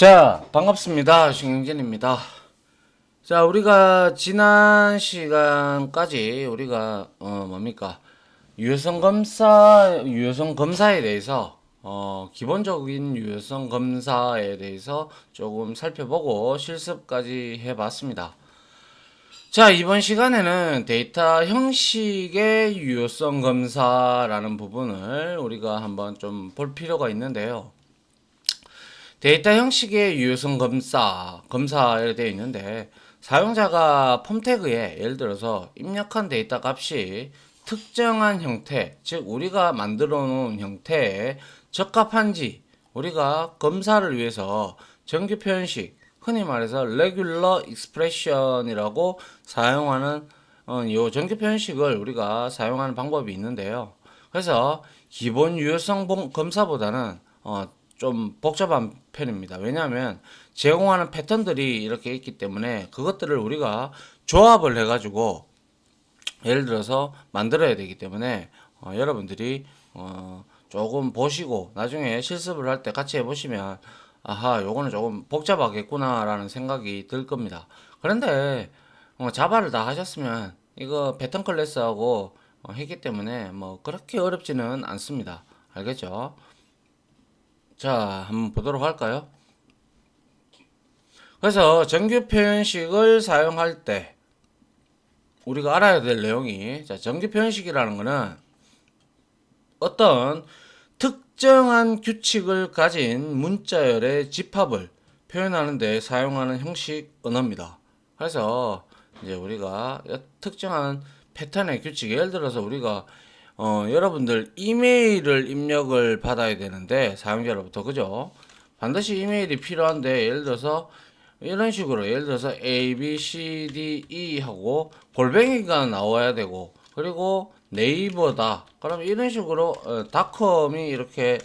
자, 반갑습니다. 신경진입니다. 자, 우리가 지난 시간까지 우리가 어 뭡니까? 유효성 검사 유효성 검사에 대해서 어 기본적인 유효성 검사에 대해서 조금 살펴보고 실습까지 해 봤습니다. 자, 이번 시간에는 데이터 형식의 유효성 검사라는 부분을 우리가 한번 좀 볼 필요가 있는데요. 데이터 형식의 유효성 검사, 검사에 되어 있는데, 사용자가 폼 태그에 예를 들어서 입력한 데이터 값이 특정한 형태, 즉, 우리가 만들어 놓은 형태에 적합한지 우리가 검사를 위해서 정규 표현식, 흔히 말해서 regular expression이라고 사용하는 어, 요 정규 표현식을 우리가 사용하는 방법이 있는데요. 그래서 기본 유효성 봉- 검사보다는 어, 좀 복잡한 편입니다. 왜냐하면 제공하는 패턴들이 이렇게 있기 때문에 그것들을 우리가 조합을 해가지고 예를 들어서 만들어야 되기 때문에 어, 여러분들이 어, 조금 보시고 나중에 실습을 할 때 같이 해보시면 아하 요거는 조금 복잡하겠구나라는 생각이 들 겁니다. 그런데 어, 자바를 다 하셨으면 이거 패턴 클래스하고 어, 했기 때문에 뭐 그렇게 어렵지는 않습니다. 알겠죠? 자, 한번 보도록 할까요? 그래서 정규 표현식을 사용할 때 우리가 알아야 될 내용이 자, 정규 표현식이라는 거는 어떤 특정한 규칙을 가진 문자열의 집합을 표현하는 데 사용하는 형식 언어입니다. 그래서 이제 우리가 특정한 패턴의 규칙, 예를 들어서 우리가 어, 여러분들 이메일을 입력을 받아야 되는데 사용자로부터 그죠? 반드시 이메일이 필요한데 예를 들어서 이런 식으로 예를 들어서 A, B, C, D, E 하고 골뱅이가 나와야 되고 그리고 네이버다 그럼 이런 식으로 어, 닷컴이 이렇게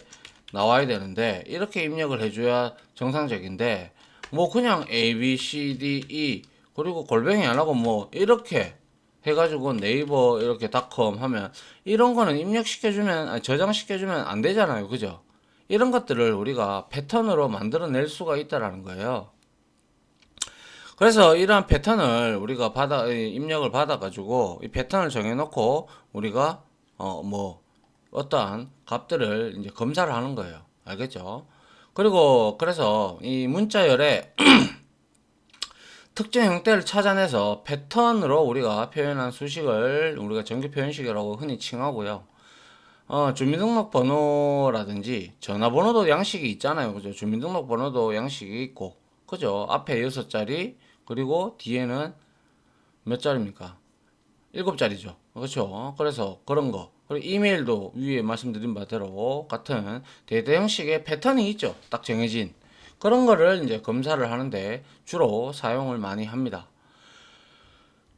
나와야 되는데 이렇게 입력을 해줘야 정상적인데 뭐 그냥 A, B, C, D, E 그리고 골뱅이 안 하고 뭐 이렇게 해가지고 네이버 이렇게 닷컴 하면 이런 거는 입력시켜주면 저장시켜주면 안 되잖아요. 그죠? 이런 것들을 우리가 패턴으로 만들어낼 수가 있다라는 거예요. 그래서 이러한 패턴을 우리가 받아 이, 입력을 받아 가지고 이 패턴을 정해놓고 우리가 어 뭐 어떠한 값들을 이제 검사를 하는 거예요. 알겠죠? 그리고 그래서 이 문자열에 특정 형태를 찾아내서 패턴으로 우리가 표현한 수식을 우리가 정규 표현식이라고 흔히 칭하고요. 어, 주민등록번호라든지 전화번호도 양식이 있잖아요. 그죠? 주민등록번호도 양식이 있고, 그죠? 앞에 여섯 자리, 그리고 뒤에는 몇 자리입니까? 일곱 자리죠. 그렇죠? 그래서 그런 거. 그리고 이메일도 위에 말씀드린 바대로 같은 데이터 형식의 패턴이 있죠. 딱 정해진. 그런 거를 이제 검사를 하는데 주로 사용을 많이 합니다.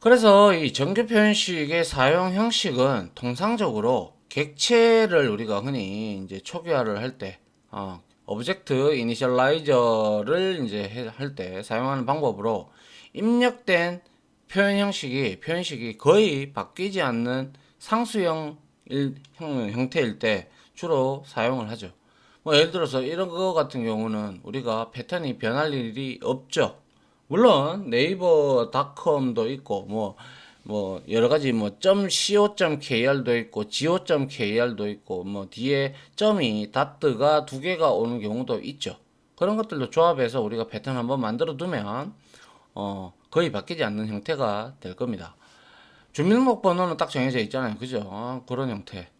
그래서 이 정규 표현식의 사용 형식은 통상적으로 객체를 우리가 흔히 이제 초기화를 할 때, 어, 오브젝트 이니셜라이저를 이제 할 때 사용하는 방법으로 입력된 표현 형식이 표현식이 거의 바뀌지 않는 상수형 형태일 때 주로 사용을 하죠. 뭐 예를 들어서 이런 거 같은 경우는 우리가 패턴이 변할 일이 없죠. 물론 네이버 닷컴도 있고 뭐뭐 여러 가지 뭐 .co.kr도 있고 go.kr도 있고 뭐 뒤에 점이 다트가 두 개가 오는 경우도 있죠. 그런 것들도 조합해서 우리가 패턴 한번 만들어 두면 어 거의 바뀌지 않는 형태가 될 겁니다. 주민등록번호는 딱 정해져 있잖아요. 그죠? 어, 그런 형태.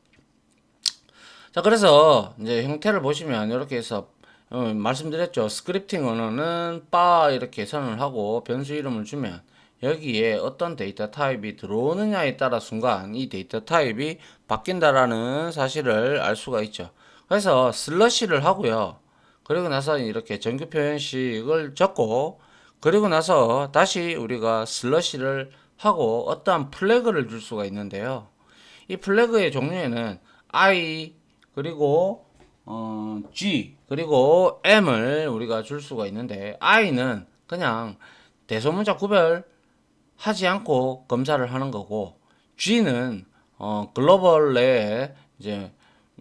자, 그래서 이제 형태를 보시면 이렇게 해서 어, 말씀드렸죠. 스크립팅 언어는 바 이렇게 선언을 하고 변수 이름을 주면 여기에 어떤 데이터 타입이 들어오느냐에 따라 순간 이 데이터 타입이 바뀐다라는 사실을 알 수가 있죠. 그래서 슬러시를 하고요. 그리고 나서 이렇게 정규 표현식을 적고 그리고 나서 다시 우리가 슬러시를 하고 어떠한 플래그를 줄 수가 있는데요. 이 플래그의 종류에는 I 그리고 어, G 그리고 M을 우리가 줄 수가 있는데 I는 그냥 대소문자 구별하지 않고 검사를 하는 거고 G는 어, 글로벌 내에 이제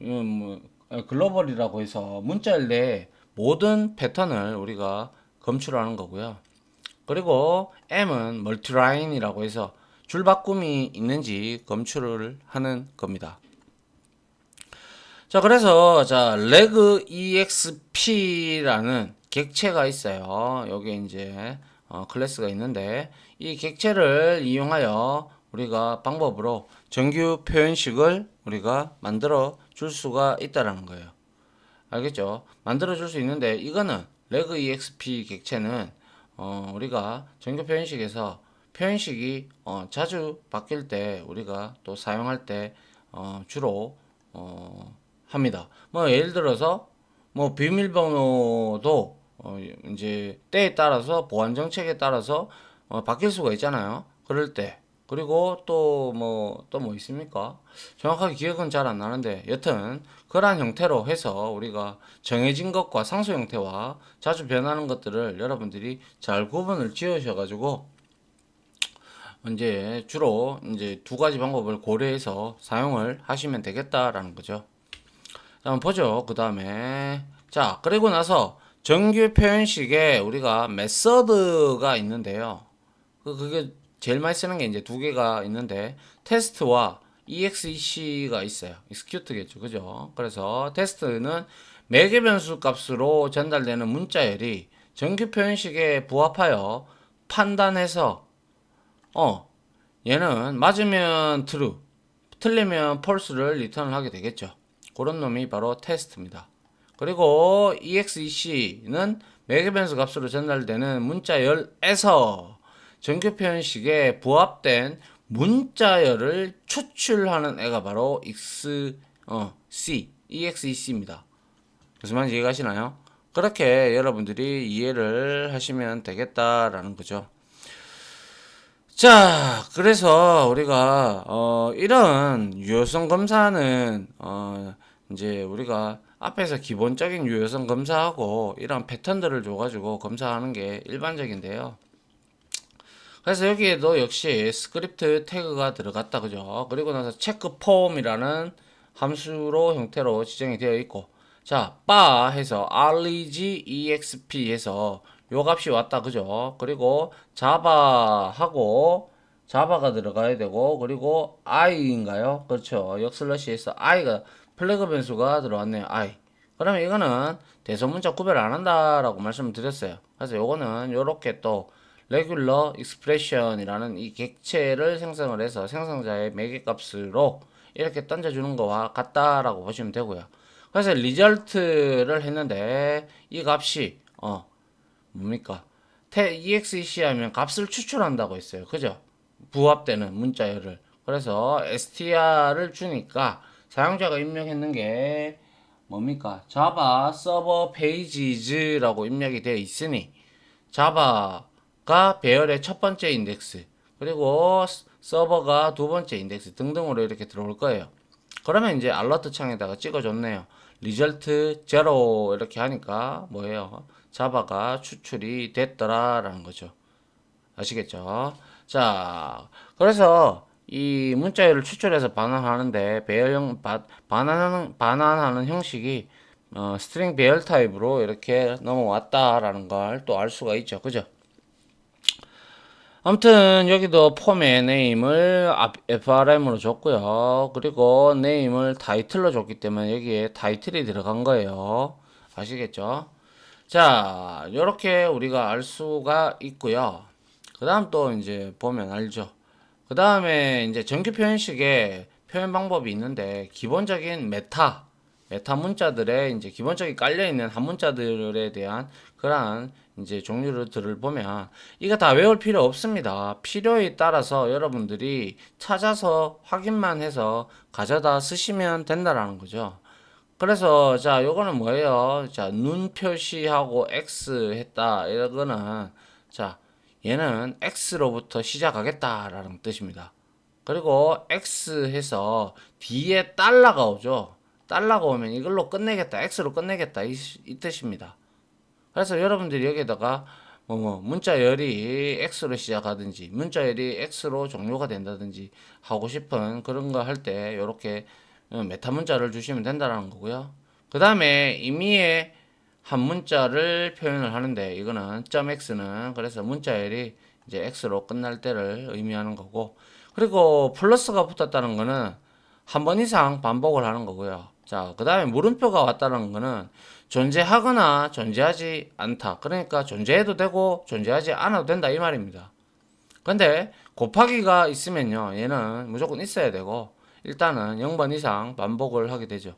음, 뭐, 어, 글로벌이라고 해서 문자열 내에 모든 패턴을 우리가 검출하는 거고요. 그리고 M은 멀티라인이라고 해서 줄 바꿈이 있는지 검출을 하는 겁니다. 자, 그래서 자, leg exp라는 객체가 있어요. 여기 이제 어, 클래스가 있는데 이 객체를 이용하여 우리가 방법으로 정규 표현식을 우리가 만들어 줄 수가 있다라는 거예요. 알겠죠? 만들어 줄 수 있는데 이거는 leg exp 객체는 어, 우리가 정규 표현식에서 표현식이 어, 자주 바뀔 때 우리가 또 사용할 때 어, 주로 어, 합니다. 뭐 예를 들어서 뭐 비밀번호도 어, 이제 때에 따라서 보안 정책에 따라서 어, 바뀔 수가 있잖아요. 그럴 때 그리고 또뭐 또 뭐 있습니까? 정확하게 기억은 잘 안 나는데 여튼 그러한 형태로 해서 우리가 정해진 것과 상수 형태와 자주 변하는 것들을 여러분들이 잘 구분을 지으셔 가지고 이제 주로 이제 두 가지 방법을 고려해서 사용을 하시면 되겠다라는 거죠. 한번 보죠. 그 다음에 자 그리고 나서 정규 표현식에 우리가 메서드가 있는데요. 그 그게 제일 많이 쓰는 게 이제 두 개가 있는데 테스트와 exec가 있어요. execute겠죠. 그죠? 그래서 테스트는 매개 변수 값으로 전달되는 문자열이 정규 표현식에 부합하여 판단해서 어 얘는 맞으면 true, 틀리면 false를 리턴을 하게 되겠죠. 그런 놈이 바로 테스트입니다. 그리고 exec는 매개 변수 값으로 전달되는 문자열에서 정규 표현식에 부합된 문자열을 추출하는 애가 바로 x 어 c exec입니다. 무슨 말인지 이해가시나요? 그렇게 여러분들이 이해를 하시면 되겠다라는 거죠. 자, 그래서 우리가 어 이런 유효성 검사는 어 이제 우리가 앞에서 기본적인 유효성 검사하고 이런 패턴들을 줘가지고 검사하는 게 일반적인데요. 그래서 여기에도 역시 스크립트 태그가 들어갔다 그죠? 그리고 나서 체크 폼이라는 함수로 형태로 지정이 되어 있고 자, 바 해서 reg exp 해서 요 값이 왔다 그죠? 그리고 자바 하고 자바가 들어가야 되고 그리고 i인가요? 그렇죠. 역슬러시에서 i가 플래그 변수가 들어왔네요. i. 그러면 이거는 대소문자 구별 안 한다라고 말씀을 드렸어요. 그래서 요거는 요렇게 또 regular expression이라는 이 객체를 생성을 해서 생성자의 매개값으로 이렇게 던져주는 거와 같다라고 보시면 되고요. 그래서 리절트를 했는데 이 값이 어 뭡니까? exec 하면 값을 추출한다고 했어요. 그죠? 부합되는 문자열을. 그래서 str를 주니까 사용자가 입력했는 게 뭡니까? 자바 서버 페이지즈라고 입력이 되어 있으니 자바가 배열의 첫 번째 인덱스 그리고 서버가 두 번째 인덱스 등등으로 이렇게 들어올 거예요. 그러면 이제 알러트 창에다가 찍어줬네요. 리절트 제로 이렇게 하니까 뭐예요? 자바가 추출이 됐더라라는 거죠. 아시겠죠? 자, 그래서 이 문자열을 추출해서 반환하는데 배열형 바, 반환하는 반환하는 형식이 어, 스트링 배열 타입으로 이렇게 넘어왔다라는 걸 또 알 수가 있죠. 그죠? 아무튼 여기도 폼의 네임을 FRM으로 줬고요. 그리고 네임을 타이틀로 줬기 때문에 여기에 타이틀이 들어간 거예요. 아시겠죠? 자, 이렇게 우리가 알 수가 있고요. 그 다음 또 이제 보면 알죠. 그 다음에 이제 정규 표현식에 표현 방법이 있는데 기본적인 메타, 메타 문자들의 이제 기본적인 깔려 있는 한 문자들에 대한 그러한 이제 종류들을 보면 이거 다 외울 필요 없습니다. 필요에 따라서 여러분들이 찾아서 확인만 해서 가져다 쓰시면 된다라는 거죠. 그래서 자 요거는 뭐예요? 자 눈 표시하고 X 했다 이거는 자 얘는 X로부터 시작하겠다라는 뜻입니다. 그리고 X 해서 뒤에 달러가 오죠. 달러가 오면 이걸로 끝내겠다, X로 끝내겠다 이, 이 뜻입니다. 그래서 여러분들이 여기다가 뭐, 뭐 문자열이 X로 시작하든지 문자열이 X로 종료가 된다든지 하고 싶은 그런 거 할 때 이렇게 메타 문자를 주시면 된다는 거고요. 그 다음에 임의의 한 문자를 표현을 하는데 이거는 점 x는 그래서 문자열이 이제 x로 끝날 때를 의미하는 거고 그리고 플러스가 붙었다는 거는 한 번 이상 반복을 하는 거고요. 자, 그 다음에 물음표가 왔다는 거는 존재하거나 존재하지 않다. 그러니까 존재해도 되고 존재하지 않아도 된다 이 말입니다. 근데 곱하기가 있으면요. 얘는 무조건 있어야 되고 일단은 0번 이상 반복을 하게 되죠.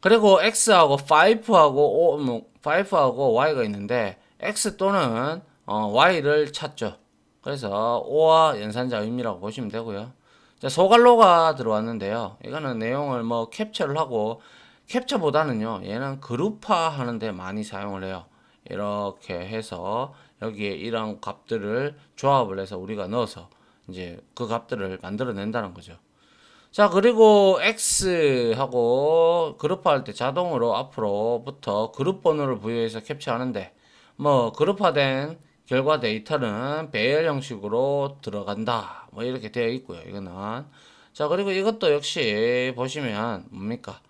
그리고 x하고 5하고 5, 뭐 5하고 y가 있는데 x 또는 어, y를 찾죠. 그래서 5와 연산자 의미라고 보시면 되고요. 자, 소갈로가 들어왔는데요. 이거는 내용을 뭐 캡처를 하고 캡처보다는요. 얘는 그룹화 하는데 많이 사용을 해요. 이렇게 해서 여기에 이런 값들을 조합을 해서 우리가 넣어서 이제 그 값들을 만들어낸다는 거죠. 자, 그리고 X하고 그룹화할 때 자동으로 앞으로부터 그룹 번호를 부여해서 캡처하는데, 뭐, 그룹화된 결과 데이터는 배열 형식으로 들어간다. 뭐, 이렇게 되어 있고요. 이거는. 자, 그리고 이것도 역시 보시면 뭡니까?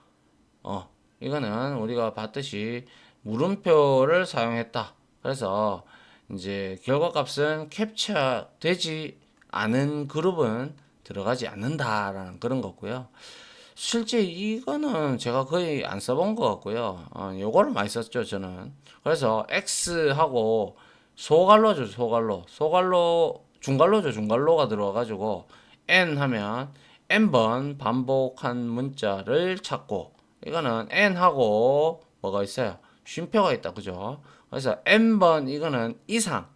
어, 이거는 우리가 봤듯이 물음표를 사용했다. 그래서 이제 결과값은 캡처되지 않은 그룹은 들어가지 않는다라는 그런 거고요. 실제 이거는 제가 거의 안 써본 것 같고요. 어, 요거를 많이 썼죠, 저는. 그래서 X하고 소갈로죠, 소갈로. 소갈로, 중갈로죠, 중갈로가 들어와가지고 N 하면 N번 반복한 문자를 찾고 이거는 N하고 뭐가 있어요? 쉼표가 있다, 그죠? 그래서 N번 이거는 이상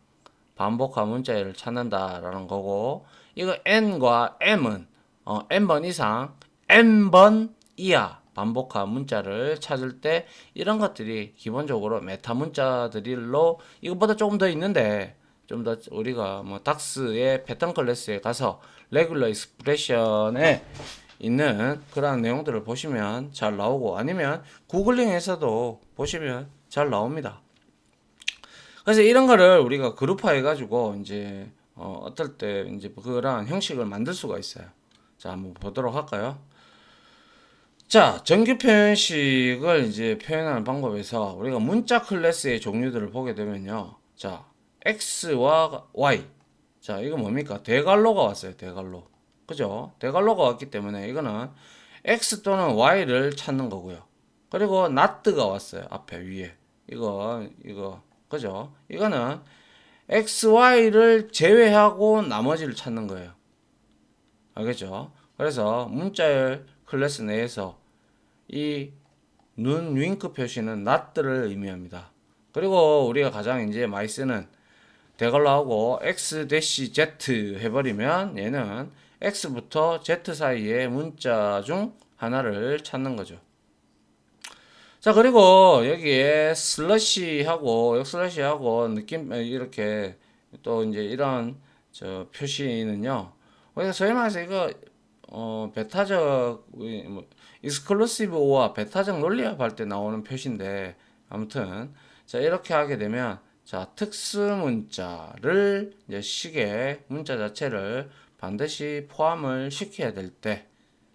반복한 문자를 찾는다라는 거고 이거 n과 m은 어, n번 이상 n번 이하 반복한 문자를 찾을 때 이런 것들이 기본적으로 메타 문자들로 이것보다 조금 더 있는데 좀 더 우리가 뭐 닥스의 패턴 클래스에 가서 레귤러 익스프레션에 있는 그런 내용들을 보시면 잘 나오고 아니면 구글링에서도 보시면 잘 나옵니다. 그래서 이런 거를 우리가 그룹화 해 가지고 이제 어, 어떨 때 이제 그런 형식을 만들 수가 있어요. 자, 한번 보도록 할까요? 자, 정규 표현식을 이제 표현하는 방법에서 우리가 문자 클래스의 종류들을 보게 되면요. 자, X와 Y. 자, 이거 뭡니까? 대갈로가 왔어요. 대갈로. 그죠? 대갈로가 왔기 때문에 이거는 X 또는 Y를 찾는 거고요. 그리고 not가 왔어요. 앞에 위에. 이거, 이거. 그죠? 이거는 x, y를 제외하고 나머지를 찾는 거예요. 알겠죠? 그래서 문자열 클래스 내에서 이 눈 윙크 표시는 not들을 의미합니다. 그리고 우리가 가장 이제 많이 쓰는 대걸로하고 x z 해버리면 얘는 x부터 z 사이의 문자 중 하나를 찾는 거죠. 자, 그리고 여기에 슬러시하고, 역 슬러시하고 느낌, 이렇게 또 이제 이런 저 표시는요. 우리가 소위 말해서 이거, 어, 베타적, 뭐, 익스클루시브 오와 베타적 논리합 할 때 나오는 표시인데, 아무튼, 자, 이렇게 하게 되면, 자, 특수 문자를, 이제 식의 문자 자체를 반드시 포함을 시켜야 될 때,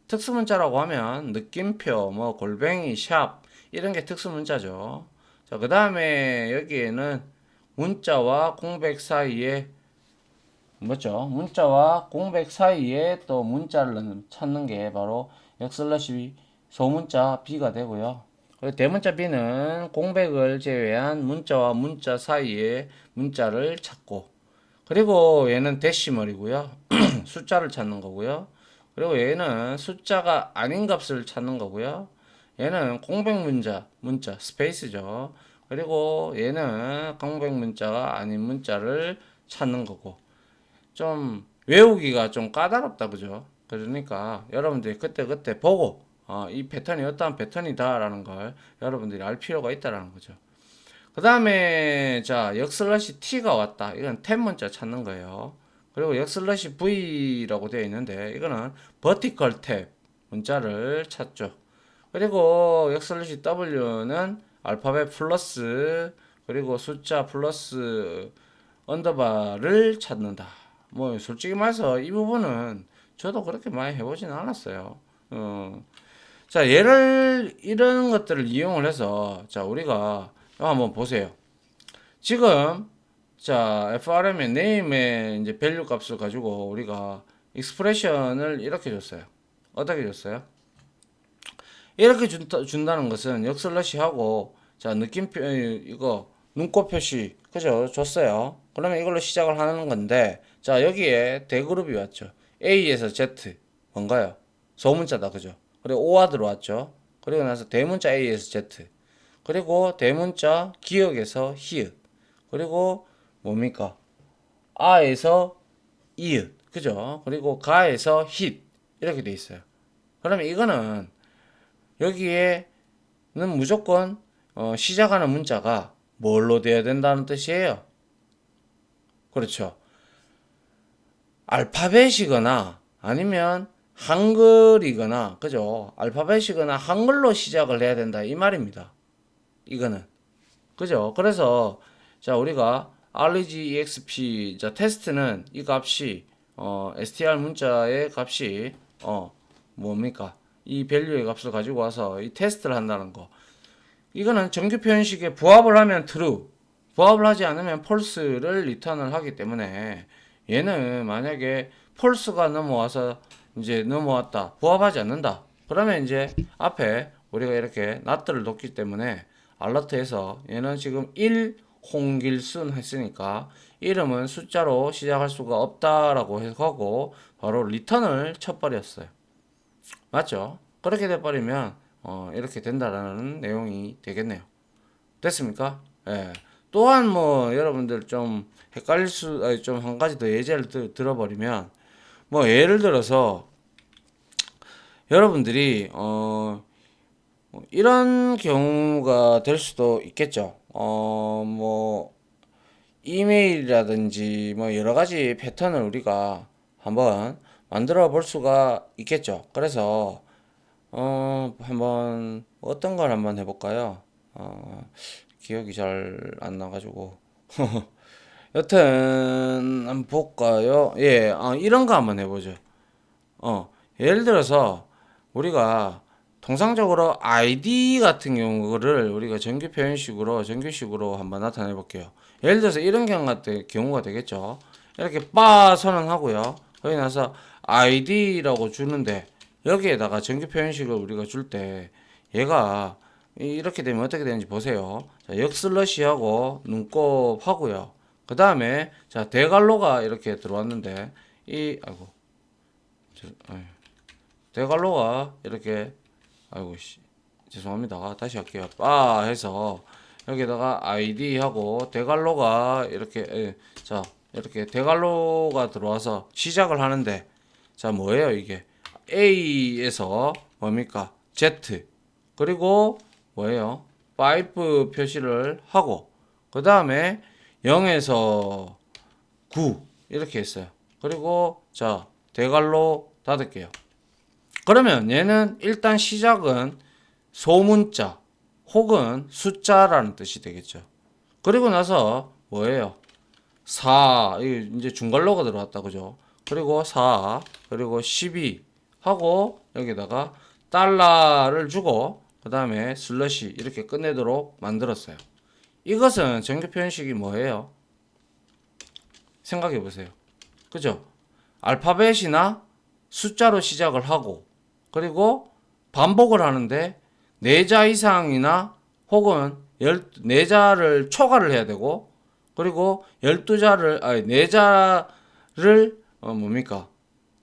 특수 문자라고 하면 느낌표, 뭐, 골뱅이, 샵, 이런 게 특수 문자죠. 자, 그 다음에 여기에는 문자와 공백 사이에 뭐죠? 문자와 공백 사이에 또 문자를 찾는 게 바로 역슬러시 소문자 B가 되고요. 대문자 B는 공백을 제외한 문자와 문자 사이에 문자를 찾고 그리고 얘는 데시멀이고요. 숫자를 찾는 거고요. 그리고 얘는 숫자가 아닌 값을 찾는 거고요. 얘는 공백 문자, 문자, 스페이스죠. 그리고 얘는 공백 문자가 아닌 문자를 찾는 거고. 좀 외우기가 좀 까다롭다, 그죠? 그러니까 여러분들이 그때그때 보고, 어, 이 패턴이 어떠한 패턴이다라는 걸 여러분들이 알 필요가 있다라는 거죠. 그 다음에, 자, 역슬러시 T가 왔다. 이건 탭 문자 찾는 거예요. 그리고 역슬러시 V라고 되어 있는데, 이거는 버티컬 탭 문자를 찾죠. 그리고 역슬래시 W는 알파벳 플러스 그리고 숫자 플러스 언더바를 찾는다. 뭐 솔직히 말해서 이 부분은 저도 그렇게 많이 해보진 않았어요. 어. 자, 얘를 이런 것들을 이용을 해서 자, 우리가 한번 보세요. 지금 자, FRM의 name의 이제 value 값을 가지고 우리가 expression을 이렇게 줬어요. 어떻게 줬어요? 이렇게 준다, 준다는 것은 역슬러시 하고 자, 느낌표 이거 눈꽃 표시 그죠? 줬어요. 그러면 이걸로 시작을 하는 건데 자, 여기에 대그룹이 왔죠. A에서 Z 뭔가요? 소문자다 그죠? 그리고 O가 들어왔죠. 그리고 나서 대문자 A에서 Z 그리고 대문자 기역에서 히읗 그리고 뭡니까? 아에서 이읒 그죠? 그리고 가에서 힛 이렇게 돼 있어요. 그러면 이거는 여기에는 무조건 어, 시작하는 문자가 뭘로 돼야 된다는 뜻이에요. 그렇죠. 알파벳이거나 아니면 한글이거나 그죠? 알파벳이거나 한글로 시작을 해야 된다 이 말입니다. 이거는 그죠? 그래서 자 우리가 REG EXP 자 테스트는 이 값이 어, str 문자의 값이 어 뭡니까? 이 밸류의 값을 가지고 와서 이 테스트를 한다는 거. 이거는 정규 표현식에 부합을 하면 true, 부합을 하지 않으면 false를 리턴을 하기 때문에 얘는 만약에 false가 넘어와서 이제 넘어왔다, 부합하지 않는다. 그러면 이제 앞에 우리가 이렇게 not를 놓기 때문에 알러트에서 얘는 지금 1 홍길순 했으니까 이름은 숫자로 시작할 수가 없다라고 하고 바로 리턴을 쳐버렸어요. 맞죠? 그렇게 돼버리면 어, 이렇게 된다라는 내용이 되겠네요. 됐습니까? 예. 또한 뭐 여러분들 좀 헷갈릴 수, 아니 좀 한 가지 더 예제를 들, 들어버리면 뭐 예를 들어서 여러분들이 어 이런 경우가 될 수도 있겠죠. 어 뭐 이메일이라든지 뭐 여러 가지 패턴을 우리가 한번 만들어 볼 수가 있겠죠. 그래서 어 한번 어떤 걸 한번 해볼까요? 어 기억이 잘 안 나가지고 여튼 한번 볼까요? 예, 어, 이런 거 한번 해보죠. 어 예를 들어서 우리가 통상적으로 ID 같은 경우를 우리가 정규 표현식으로 정규식으로 한번 나타내 볼게요. 예를 들어서 이런 경우 같은 경우가 되겠죠. 이렇게 빠 선언하고요. 거기 나서 ID라고 주는데 여기에다가 정규 표현식을 우리가 줄 때 얘가 이렇게 되면 어떻게 되는지 보세요. 자, 역슬러시하고 눈곱 하고요. 그 다음에 자 대갈로가 이렇게 들어왔는데 이 아이고 저, 아유. 대갈로가 이렇게 아이고 씨 죄송합니다. 다시 할게요. 빠 해서 여기다가 아이디 하고 대갈로가 이렇게 예, 자 이렇게 대갈로가 들어와서 시작을 하는데 자 뭐예요 이게 A에서 뭡니까 Z 그리고 뭐예요 5 표시를 하고 그 다음에 0에서 9 이렇게 했어요. 그리고 자 대갈로 닫을게요. 그러면 얘는 일단 시작은 소문자 혹은 숫자라는 뜻이 되겠죠. 그리고 나서 뭐예요? 4 이제 중괄로가 들어왔다 그죠? 그리고 4 그리고 12 하고 여기다가 달러를 주고 그 다음에 슬러시 이렇게 끝내도록 만들었어요. 이것은 정규 표현식이 뭐예요? 생각해 보세요. 그죠? 알파벳이나 숫자로 시작을 하고 그리고 반복을 하는데 4자 이상이나 혹은 4자를 초과를 해야 되고 그리고 12자를 아니 4자를 어 뭡니까?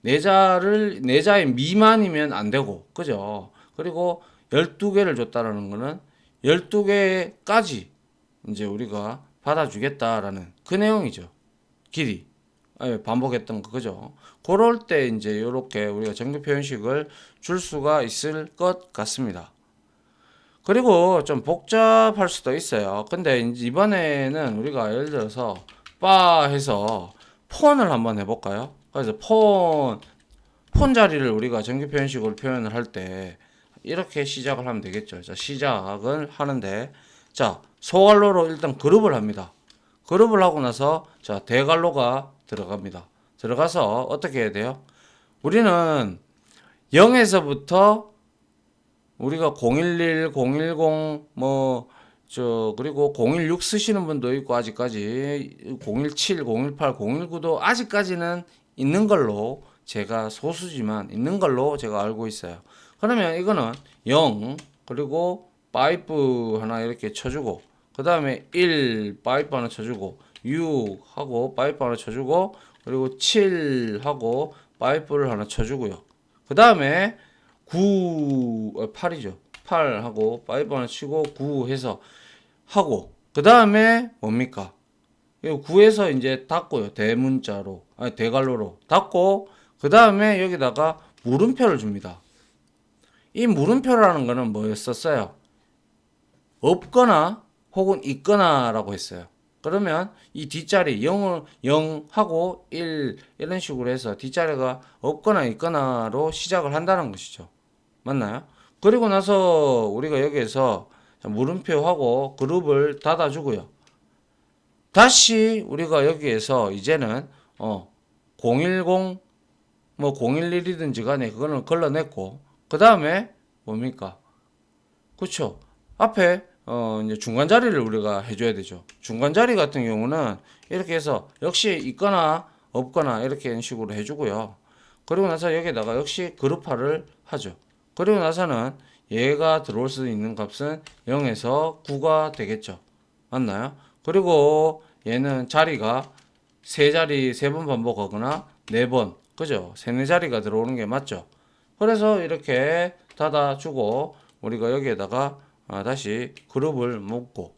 4자를 4자의 미만이면 안 되고 그죠? 그리고 12개를 줬다라는 거는 12개까지 이제 우리가 받아주겠다라는 그 내용이죠. 길이. 아니, 반복했던 거, 그죠? 그럴 때 이제 이렇게 우리가 정규 표현식을 줄 수가 있을 것 같습니다. 그리고 좀 복잡할 수도 있어요. 근데 이번에는 우리가 예를 들어서 빠 해서 폰을 한번 해볼까요? 그래서 폰, 폰 자리를 우리가 정규 표현식으로 표현을 할 때 이렇게 시작을 하면 되겠죠. 자, 시작을 하는데 자, 소갈로로 일단 그룹을 합니다. 그룹을 하고 나서 자, 대갈로가 들어갑니다. 들어가서 어떻게 해야 돼요? 우리는 0에서부터 우리가 011, 010, 뭐, 저, 그리고 016 쓰시는 분도 있고, 아직까지. 017, 018, 019도 아직까지는 있는 걸로 제가 소수지만 있는 걸로 제가 알고 있어요. 그러면 이거는 0, 그리고 파이프 하나 이렇게 쳐주고, 그 다음에 1, 파이프 하나 쳐주고, 6 하고, 파이프 하나 쳐주고, 그리고 7 하고, 파이프를 하나 쳐주고요. 그 다음에 9, 어, 8이죠. 8 하고, 파이프 하나 치고, 9 해서 하고, 그 다음에 뭡니까? 이거 9에서 이제 닫고요. 대문자로, 아니, 대갈로로 닫고, 그 다음에 여기다가 물음표를 줍니다. 이 물음표라는 거는 뭐였었어요? 없거나 혹은 있거나라고 했어요. 그러면 이 뒷자리 0을 0 하고 1 이런 식으로 해서 뒷자리가 없거나 있거나로 시작을 한다는 것이죠. 맞나요? 그리고 나서 우리가 여기에서 물음표하고 그룹을 닫아주고요. 다시 우리가 여기에서 이제는 어, 010, 뭐 011이든지 간에 그거는 걸러냈고 그 다음에 뭡니까? 그쵸? 앞에 어 이제 중간 자리를 우리가 해줘야 되죠. 중간 자리 같은 경우는 이렇게 해서 역시 있거나 없거나 이렇게 식으로 해주고요. 그리고 나서 여기다가 역시 그룹화를 하죠. 그리고 나서는 얘가 들어올 수 있는 값은 0에서 9가 되겠죠. 맞나요? 그리고 얘는 자리가 세 자리 세 번 반복하거나 네 번 그죠? 세네 자리가 들어오는 게 맞죠? 그래서 이렇게 닫아주고 우리가 여기에다가 아, 다시 그룹을 묶고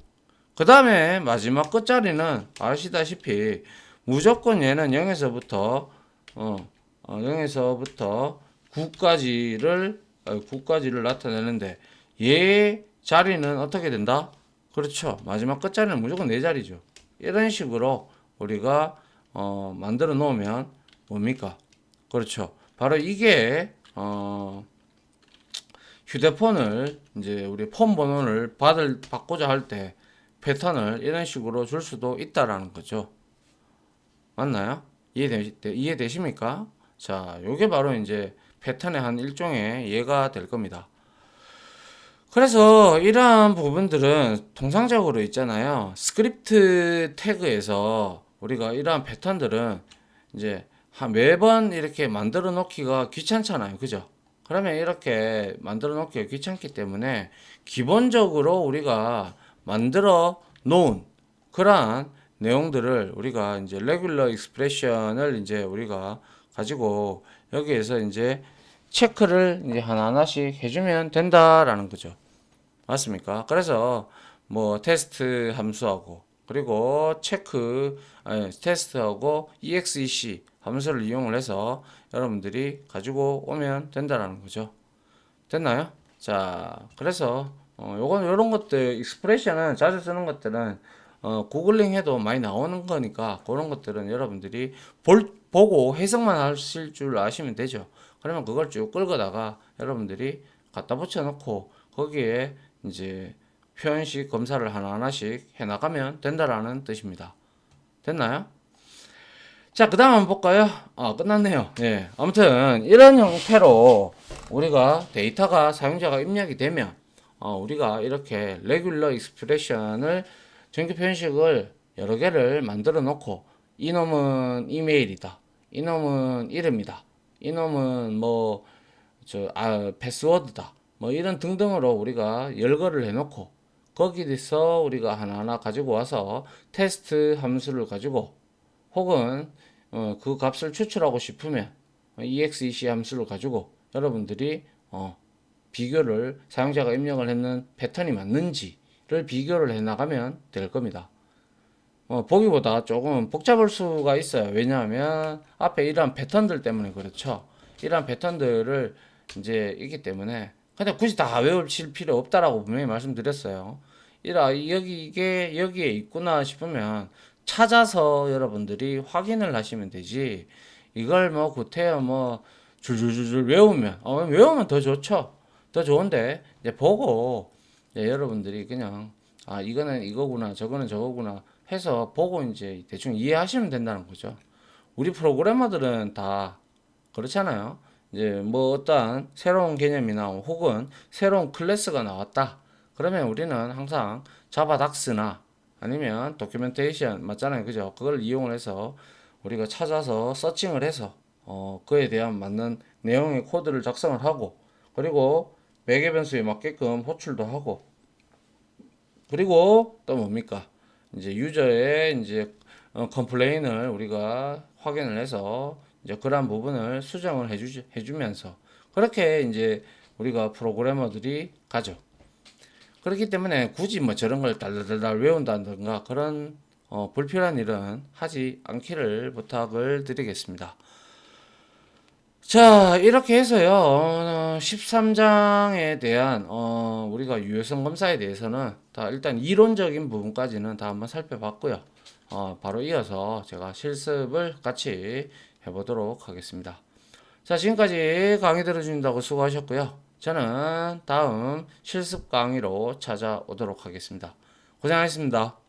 그 다음에 마지막 끝자리는 아시다시피 무조건 얘는 0에서부터 어, 어 0에서부터 9까지를 9까지를 나타내는데 얘 자리는 어떻게 된다? 그렇죠. 마지막 끝자리는 무조건 네 자리죠. 이런 식으로 우리가 어, 만들어 놓으면 뭡니까? 그렇죠. 바로 이게 어, 휴대폰을 이제 우리 폰 번호를 받을 받고자 할 때 패턴을 이런 식으로 줄 수도 있다라는 거죠. 맞나요? 이해되, 이해되십니까? 자, 요게 바로 이제 패턴의 한 일종의 예가 될 겁니다. 그래서 이러한 부분들은 통상적으로 있잖아요. 스크립트 태그에서 우리가 이러한 패턴들은 이제 한 매번 이렇게 만들어 놓기가 귀찮잖아요. 그죠? 그러면 이렇게 만들어 놓기가 귀찮기 때문에 기본적으로 우리가 만들어 놓은 그러한 내용들을 우리가 이제 레귤러 익스프레션을 이제 우리가 가지고 여기에서 이제 체크를 이제 하나하나씩 해주면 된다라는 거죠. 맞습니까? 그래서 뭐 테스트 함수하고 그리고 체크 아니, 테스트하고 exec 함수를 이용을 해서 여러분들이 가지고 오면 된다라는 거죠. 됐나요? 자, 그래서 어, 요건 요런 것들 익스프레션은 자주 쓰는 것들은 어, 구글링 해도 많이 나오는 거니까 그런 것들은 여러분들이 볼, 보고 해석만 하실 줄 아시면 되죠. 그러면 그걸 쭉 끌거다가 여러분들이 갖다 붙여 놓고 거기에 이제 표현식 검사를 하나하나씩 해 나가면 된다라는 뜻입니다. 됐나요? 자, 그 다음 한번 볼까요? 아, 끝났네요. 예. 아무튼, 이런 형태로 우리가 데이터가 사용자가 입력이 되면, 어, 우리가 이렇게 레귤러 익스프레션을 정규 표현식을 여러 개를 만들어 놓고, 이놈은 이메일이다. 이놈은 이름이다. 이놈은 뭐, 저, 아, 패스워드다. 뭐 이런 등등으로 우리가 열거를 해놓고, 거기서 우리가 하나하나 가지고 와서 테스트 함수를 가지고, 혹은 어, 그 값을 추출하고 싶으면 exec 함수를 가지고 여러분들이 어, 비교를 사용자가 입력을 했는 패턴이 맞는지를 비교를 해 나가면 될 겁니다. 어, 보기보다 조금 복잡할 수가 있어요. 왜냐하면 앞에 이러한 패턴들 때문에 그렇죠. 이러한 패턴들을 이제 있기 때문에 근데 굳이 다 외우실 필요 없다라고 분명히 말씀드렸어요. 이라 여기 이게 여기에 있구나 싶으면 찾아서 여러분들이 확인을 하시면 되지. 이걸 뭐 구태여 뭐 줄줄줄줄 외우면 어, 외우면 더 좋죠. 더 좋은데 이제 보고 이제 여러분들이 그냥 아 이거는 이거구나 저거는 저거구나 해서 보고 이제 대충 이해하시면 된다는 거죠. 우리 프로그래머들은 다 그렇잖아요. 이제 뭐 어떠한 새로운 개념이나 혹은 새로운 클래스가 나왔다. 그러면 우리는 항상 자바닥스나 아니면 도큐멘테이션 맞잖아요. 그죠? 그걸 이용을 해서 우리가 찾아서 서칭을 해서 어, 그에 대한 맞는 내용의 코드를 작성을 하고 그리고 매개 변수에 맞게끔 호출도 하고 그리고 또 뭡니까? 이제 유저의 이제 어, 컴플레인을 우리가 확인을 해서 이제 그러한 부분을 수정을 해주, 해주면서 그렇게 이제 우리가 프로그래머들이 가죠. 그렇기 때문에 굳이 뭐 저런 걸 달달달 외운다든가 그런 어, 불필요한 일은 하지 않기를 부탁을 드리겠습니다. 자, 이렇게 해서요, 어, 13장에 대한, 어, 우리가 유효성 검사에 대해서는 다 일단 이론적인 부분까지는 다 한번 살펴봤고요. 어, 바로 이어서 제가 실습을 같이 해보도록 하겠습니다. 자, 지금까지 강의 들어주신다고 수고하셨고요. 저는 다음 실습 강의로 찾아오도록 하겠습니다. 고생하셨습니다.